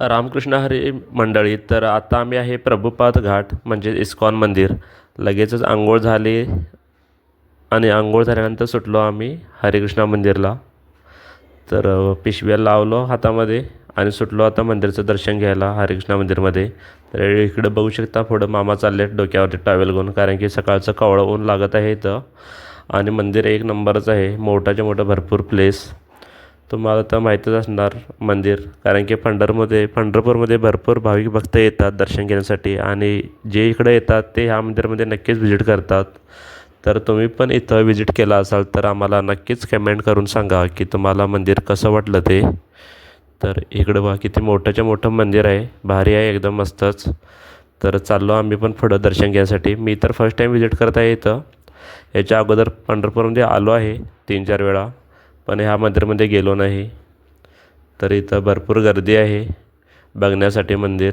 रामकृष्ण हरी मंडळी तर आता आम्ही आहे प्रभुपाद घाट म्हणजे इस्कॉन मंदिर. लगेचच आंघोळ झाली आणि आंघोळ झाल्यानंतर सुटलो आम्ही हरिकृष्णा मंदिरला. तर पिशव्या लावलो हातामध्ये आणि सुटलो आता मंदिरचं दर्शन घ्यायला हरिकृष्णा मंदिरमध्ये. तर इकडं बघू शकता पुढं मामा चालले डोक्यावरती टॉवेल घेऊन कारण की सकाळचं कवळं ऊन लागत आहे इथं. आणि मंदिर एक नंबरच आहे मोठाच्या मोठं भरपूर प्लेस तुम्हाला तर माहीतच असणार मंदिर. कारण की पंढरमध्ये पंढरपूरमध्ये भरपूर भाविक भक्त येतात दर्शन घेण्यासाठी. आणि जे इकडे येतात ते ह्या मंदिरामध्ये नक्कीच व्हिजिट करतात. तर तुम्ही पण इथं व्हिजिट केला असाल तर आम्हाला नक्कीच कमेंट करून सांगा की तुम्हाला मंदिर कसं वाटलं ते. तर इकडं बघा किती मोठंच्या मोठं मंदिर आहे. भारी आहे एकदम मस्तच. तर चाललो आम्ही पण पुढं दर्शन घेण्यासाठी. मी तर फर्स्ट टाईम व्हिजिट करत आहे इथं. याच्या अगोदर पंढरपूरमध्ये आलो आहे तीन चार वेळा. पण ह्या मंदिरमध्ये गेलो नाही. तर इथं भरपूर गर्दी आहे. बघण्यासाठी मंदिर.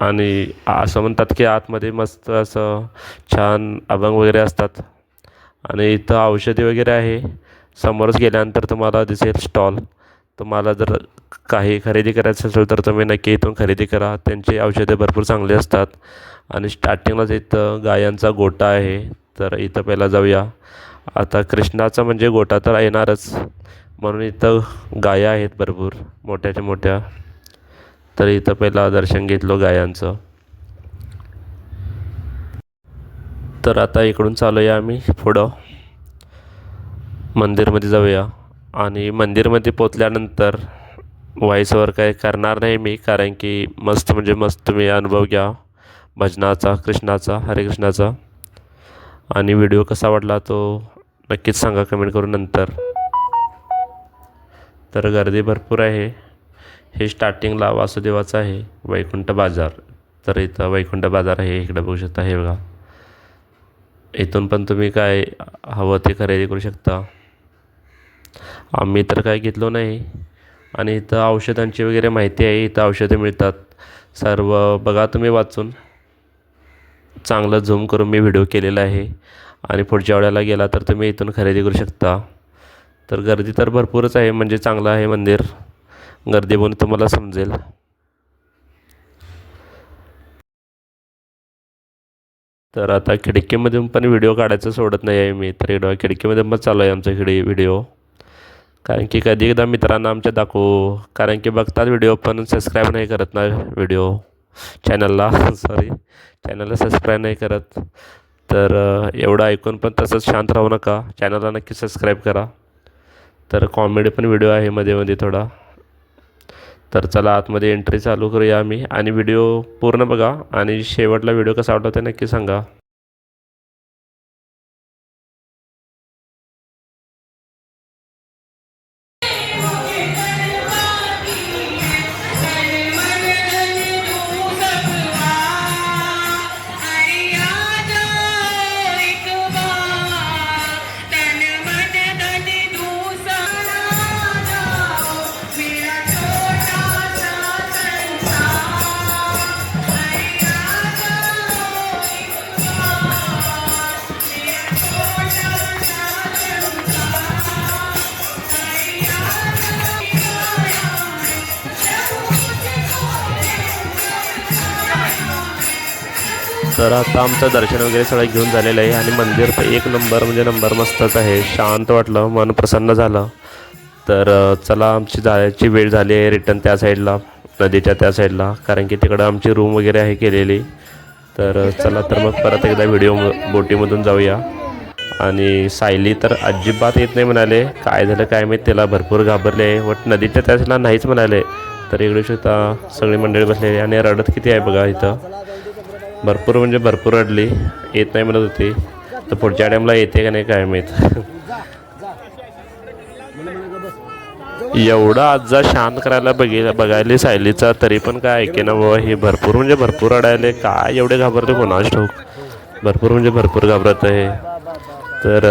आणि असं म्हणतात की आतमध्ये मस्त असं छान अभंग वगैरे असतात. आणि इथं औषधी वगैरे आहे. समोरच गेल्यानंतर तुम्हाला दिसेल स्टॉल. तुम्हाला जर काही खरेदी करायचं असेल तर तुम्ही नक्की इथून खरेदी करा. त्यांची औषधे भरपूर चांगली असतात. आणि स्टार्टिंगलाच इथं गायांचा गोटा आहे. तर इथं पहिला जाऊया. आता कृष्णाचा म्हणजे गोटा तर येणारच. म्हणून इथं गाया आहेत भरपूर मोठ्याच्या मोठ्या. तर इथं पहिला दर्शन घेतलो गायांचं. तर आता इकडून चालूया आम्ही पुढं. मंदिरमध्ये जाऊया. आणि मंदिरमध्ये पोचल्यानंतर व्हॉईसवर काही करणार नाही मी कारण की मस्त म्हणजे मस्त तुम्ही अनुभव घ्या. भजनाचा कृष्णाचा हरे कृष्णाचा. आणि व्हिडिओ कसा वाटला तो नक्कीच सांगा कमेंट करून नंतर. तर गर्दी भरपूर आहे. हे स्टार्टिंगला वासुदेवाचं आहे वैकुंठ बाजार. तर इथं वैकुंठ बाजार आहे इकडं बघू शकता हे बघा. इथून पण तुम्ही काय हवं ते खरेदी करू शकता. आम्ही तर काय घेतलो नाही. आणि इथं औषधांची वगैरे माहिती आहे इथं औषधे मिळतात. सर्व बघा तुम्ही वाचून. चांगलं झूम करून मी व्हिडिओ केलेला आहे. आणि पुढच्या वेळेला गेला तर तुम्ही इथून खरेदी करू शकता. तर गर्दी तर भरपूरच आहे म्हणजे चांगलं आहे मंदिर. गर्दी बघून तुम्हाला समजेल. तर आता खिडकीमधून पण व्हिडिओ काढायचं सोडत नाही आहे मी तर एकदा खिडकीमध्ये पण चालू आहे आमचा इकडे व्हिडिओ. कारण की कधी एकदा मित्रांना आमच्या दाखवू कारण की बघतात व्हिडिओ पण सबस्क्राईब नाही करत ना व्हिडिओ. चॅनलला सॉरी चॅनलला सबस्क्राईब नाही करत. तर एवढं ऐकून पण तसंच शांत राहू नका. चॅनलला नक्की सबस्क्राईब करा. तर कॉमेडी पण व्हिडिओ आहे मध्ये मध्ये थोडा. तर चला आतमध्ये एंट्री चालू करूया आम्ही. आणि व्हिडिओ पूर्ण बघा. आणि शेवटला व्हिडिओ कसा आवडला ते नक्की सांगा. तर आता आमचं दर्शन वगैरे सगळं घेऊन झालेलं आहे आणि मंदिर तर एक नंबर म्हणजे नंबर मस्तच आहे. शांत वाटलं मन प्रसन्न झालं. तर चला आमची जायची वेळ झाली आहे रिटर्न त्या साईडला नदीच्या त्या साईडला कारण की तिकडं आमची रूम वगैरे आहे केलेली. तर चला तर मग परत एकदा व्हिडिओ बोटीमधून जाऊया. आणि सायली तर अजिबात येत नाही म्हणाले. काय झालं काय माहीत त्याला भरपूर घाबरले आहे. वट नदीच्या त्या साईडला नाहीच म्हणाले. तर इकडे सुद्धा सगळी मंडळी बसलेली आणि रडत किती आहे बघा इथं. भरपूर म्हणजे भरपूर अडली येत नाही म्हणत होती. तर पुढच्या टाईमला येते का नाही काय माहीत. एवढा आजा शांत करायला बघे बघायला सायलीचा तरी पण काय ऐके ना बाबा हे भरपूर म्हणजे भरपूर अडायले काय एवढे घाबरते कोणाच ठाऊक? भरपूर म्हणजे भरपूर घाबरत आहे. तर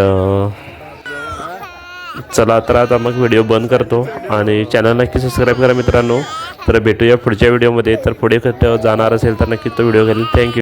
चला तर आता मग व्हिडिओ बंद करतो आणि चॅनल नक्की सबस्क्राईब करा मित्रांनो. तर भेटूया पुढच्या व्हिडिओमध्ये तर पुढे जाणार असेल तर नक्की तो व्हिडिओ घालेल थँक्यू